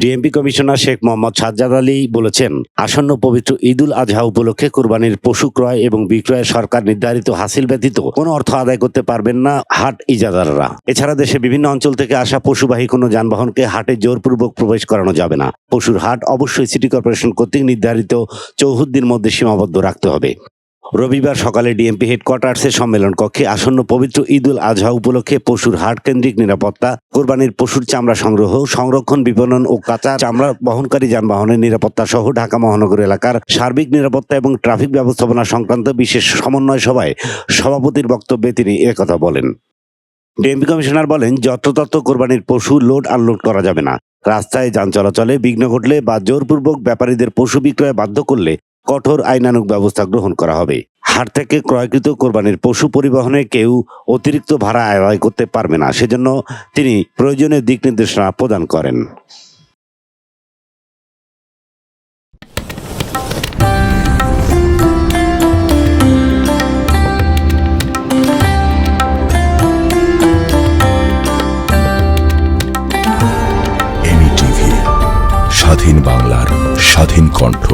DMP commissioner Sheikh Mohammad Sajjad Ali বলেছেন, আসন্ন পবিত্র ঈদুল আজহা উপলক্ষে কোরবানির পশু ক্রয় এবং বিক্রয়ে সরকার নির্ধারিত হাসিল ব্যতীত কোনো অর্থ আদায় করতে পারবেন না হাট ইজাদাররা এছাড়া দেশে বিভিন্ন অঞ্চল থেকে আসা পশুবাহী কোনো যানবাহনকে হাটে জোরপূর্বক প্রবেশ করানো যাবে না। পশুর হাট অবশ্যই সিটি কর্পোরেশন কর্তৃক নির্ধারিত চৌহদ্দির মধ্যে সীমাবদ্ধ রাখতে হবে। রবিবার সকালে ডিএমপি হেডকোয়ার্টার্সের সম্মেলন কক্ষে আসন্ন পবিত্র ঈদুল আজহা উপলক্ষে পশুর হাট কেন্দ্রিক নিরাপত্তা, কোরবানির পশুর চামড়া সংগ্রহ, সংরক্ষণ, বিপণন ও কাঁচা চামড়া বহনকারী যানবাহনের নিরাপত্তা সহ ঢাকা মহানগর এলাকার সার্বিক নিরাপত্তা এবং ট্রাফিক ব্যবস্থাপনা সংক্রান্ত বিশেষ সমন্বয় সভায় সভাপতির বক্তব্যে তিনি একথা বলেন। ডিএমপি কমিশনার বলেন, যত্রতত্র কোরবানির পশু লোড আনলোড করা যাবে না। রাস্তায় যান চলাচলে বিঘ্ন ঘটলে বা জোরপূর্বক ব্যাপারীদের পশু বিক্রয়ে বাধ্য করলে কঠোর আইনানুক ব্যবস্থা গ্রহণ করা হবে। হাট থেকে ক্রয়কৃত কোরবানির পশু পরিবহনে কেউ অতিরিক্ত ভাড়া আদায় করতে পারবে না, সেজন্য তিনি প্রয়োজনীয় দিক নির্দেশনা প্রদান করেন। স্বাধীন বাংলার স্বাধীন কণ্ঠ।